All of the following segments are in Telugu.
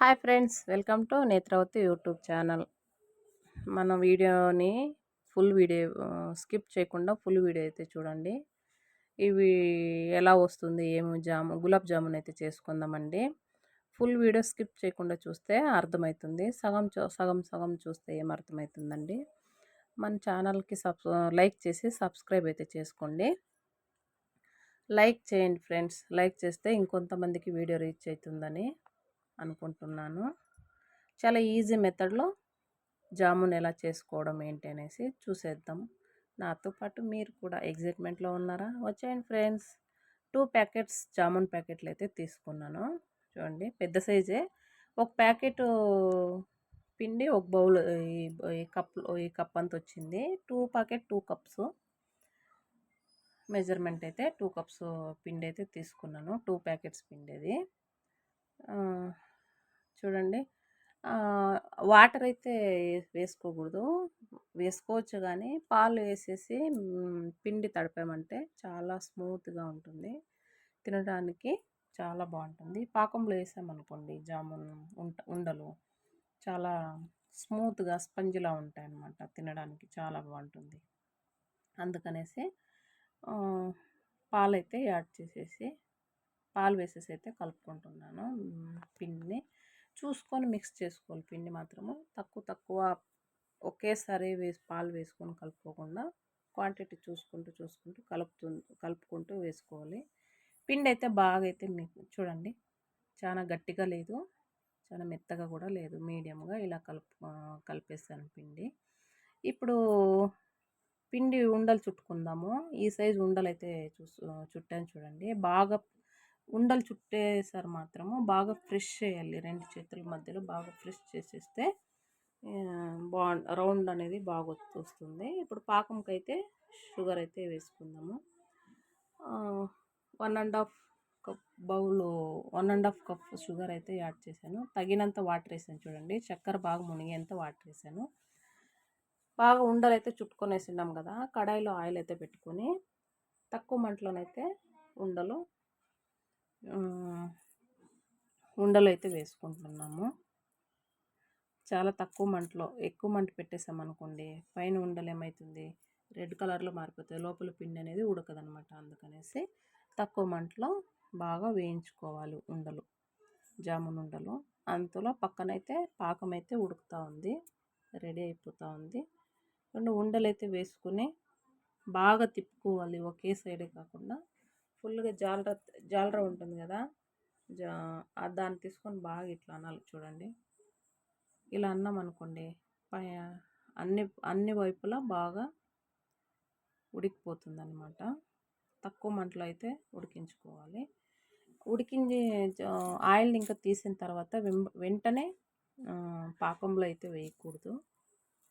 Hi friends welcome to Netravathi YouTube channel. మన వీడియోని ఫుల్ వీడియో స్కిప్ చేయకుండా ఫుల్ వీడియో అయితే చూడండి. ఇవి ఎలా వస్తుంది ఏమి జాము గులాబ్ జామున్ అయితే చేసుకుందామండి. ఫుల్ వీడియో స్కిప్ చేయకుండా చూస్తే అర్థమవుతుంది. సగం సగం సగం చూస్తే ఏం అర్థమవుతుందండి. మన ఛానల్కి సబ్ లైక్ చేసి సబ్స్క్రైబ్ అయితే చేసుకోండి. లైక్ చేయండి ఫ్రెండ్స్ లైక్ చేస్తే ఇంకొంతమందికి వీడియో రీచ్ అవుతుందని. అనుకుంటున్నాను. చాలా ఈజీ మెథడ్లో జామున్ ఎలా చేసుకోవడం ఏంటి అనేసి చూసేద్దాం. నాతో పాటు మీరు కూడా ఎగ్జైట్మెంట్లో ఉన్నారా? వచ్చేయండి ఫ్రెండ్స్. టూ ప్యాకెట్స్ జామున్ ప్యాకెట్లు అయితే తీసుకున్నాను. చూడండి పెద్ద సైజే. ఒక ప్యాకెట్ పిండి ఒక బౌల్ ఈ కప్ ఈ కప్ అంత వచ్చింది. Two packet two cups. Measurement అయితే టూ కప్స్ పిండి అయితే తీసుకున్నాను. టూ ప్యాకెట్స్ పిండి అది. చూడండి. వాటర్ అయితే వేసుకోకూడదు. వేసుకోవచ్చు కానీ పాలు వేసేసి పిండి తడిపామంటే చాలా స్మూత్గా ఉంటుంది. తినడానికి చాలా బాగుంటుంది. పాకంలో వేసామనుకోండి జామున్ ఉంట ఉండలు చాలా స్మూత్గా స్పంజ్లా ఉంటాయన్నమాట. తినడానికి చాలా బాగుంటుంది. అందుకనేసి పాలైతే యాడ్ చేసేసి పాలు వేసేసి అయితే కలుపుకుంటున్నాను. పిండిని. చూసుకొని మిక్స్ చేసుకోవాలి పిండి మాత్రము. తక్కువ తక్కువ ఒకేసారి వేసి పాలు వేసుకొని కలుపుకోకుండా క్వాంటిటీ చూసుకుంటూ చూసుకుంటూ కలుపుతూ కలుపుకుంటూ వేసుకోవాలి. పిండి అయితే బాగా అయితే మీకు చూడండి చాలా గట్టిగా లేదు చాలా మెత్తగా కూడా లేదు మీడియంగా ఇలా కలుపు కలిపేసాను పిండి. ఇప్పుడు పిండి ఉండలు చుట్టుకుందాము. ఈ సైజు ఉండలు అయితే చూ చుట్టాను చూడండి. బాగా ఉండలు చుట్టేసారు మాత్రము. బాగా ఫ్రెష్ చేయాలి. రెండు చేతుల మధ్యలో బాగా ఫ్రెష్ చేసేస్తే బా రౌండ్ అనేది బాగా వస్తుంది ఇప్పుడు పాకంకి అయితే షుగర్ అయితే వేసుకుందాము one and half cup bowl one and half cup sugar అయితే యాడ్ చేశాను. తగినంత వాటర్ వేసాను చూడండి. చక్కెర బాగా మునిగేంత వాటర్ వేసాను. బాగా ఉండలు అయితే చుట్టుకొని వేసినాం కదా కడాయిలో ఆయిల్ అయితే పెట్టుకొని తక్కువ మంటలోనైతే ఉండలు ఉండలు అయితే వేసుకుంటున్నాము. చాలా తక్కువ మంటలో ఎక్కువ మంట పెట్టేసామనుకోండి పైన ఉండలు ఏమవుతుంది రెడ్ కలర్లో మారిపోతుంది లోపల పిండి అనేది ఉడకదనమాట అందుకనేసి తక్కువ మంటలో బాగా వేయించుకోవాలి ఉండలు. జామున్ ఉండలు. అంతలో పక్కనైతే పాకం అయితే ఉడుకుతూ ఉంది. రెడీ అయిపోతూ ఉంది. రెండు ఉండలు అయితే వేసుకుని బాగా తిప్పుకోవాలి ఒకే సైడే కాకుండా. ఫుల్గా జాలర జాలర ఉంటుంది కదా. జా దాన్ని తీసుకొని బాగా ఇట్లా అనాలి చూడండి. ఇలా అన్నాం అనుకోండి అన్ని అన్ని వైపులా బాగా ఉడికిపోతుంది అనమాట తక్కువ మంటలో అయితే ఉడికించుకోవాలి. ఉడికించి ఆయిల్ ఇంకా తీసిన తర్వాత వెంటనే పాకంలో అయితే వేయకూడదు.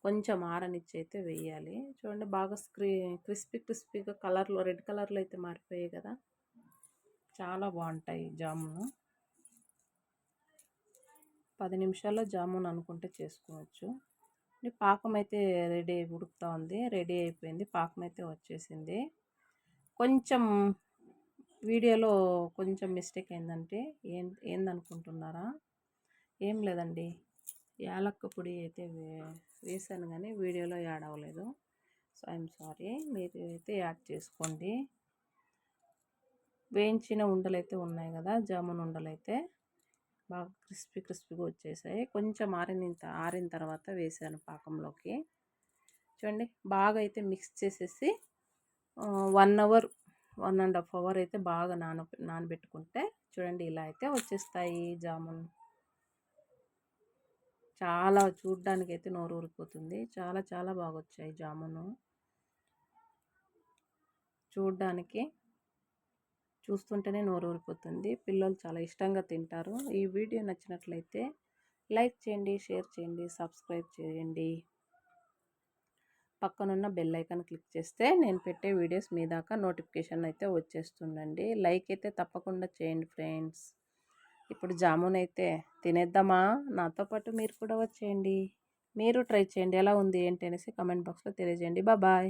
కొంచెం ఆరనిచ్చి అయితే వేయాలి చూడండి బాగా స్క్రీ క్రిస్పీ క్రిస్పీగా కలర్లో రెడ్ కలర్లో అయితే మారిపోయాయి కదా. చాలా బాగుంటాయి జామును. పది నిమిషాల్లో జామున్ అనుకుంటే చేసుకోవచ్చు. పాకం అయితే రెడీ ఉడుకుతూ ఉంది. రెడీ అయిపోయింది. పాకం అయితే వచ్చేసింది. కొంచెం వీడియోలో కొంచెం మిస్టేక్ ఏంటంటే ఏం ఏందనుకుంటున్నారా? ఏం లేదండి. యాలక్క పొడి అయితే వేసాను కానీ వీడియోలో యాడ్ అవ్వలేదు. So I'm sorry. మీరు అయితే యాడ్ చేసుకోండి. వేయించిన ఉండలు అయితే ఉన్నాయి కదా జామున్ ఉండలు అయితే. బాగా క్రిస్పీ క్రిస్పీగా వచ్చేసాయి. కొంచెం ఆరిన ఆరిన తర్వాత వేసాను పాకంలోకి. చూడండి బాగా అయితే మిక్స్ చేసేసి one hour one and half hour అయితే బాగా నాన నానబెట్టుకుంటే చూడండి ఇలా అయితే వచ్చేస్తాయి జామున్. చాలా చూడ్డానికి అయితే నోరు ఊరిపోతుంది చాలా చాలా బాగా వచ్చాయి జామును. చూడ్డానికి చూస్తుంటేనే నోరు ఊరిపోతుంది పిల్లలు చాలా ఇష్టంగా తింటారు. ఈ వీడియో నచ్చినట్లయితే లైక్ చేయండి షేర్ చేయండి సబ్స్క్రైబ్ చేయండి. పక్కనున్న బెల్ ఐకాన్ క్లిక్ చేస్తే నేను పెట్టే వీడియోస్ మీ దాకా నోటిఫికేషన్ అయితే వచ్చేస్తుందండి. లైక్ అయితే తప్పకుండా చేయండి ఫ్రెండ్స్. ఇప్పుడు జామున్ అయితే తినేద్దామా? నాతో పాటు మీరు కూడా వచ్చేయండి. మీరు ట్రై చేయండి. ఎలా ఉంది? ఏంటి? అనేసి కమెంట్ బాక్స్లో తెలియజేయండి. బాయ్.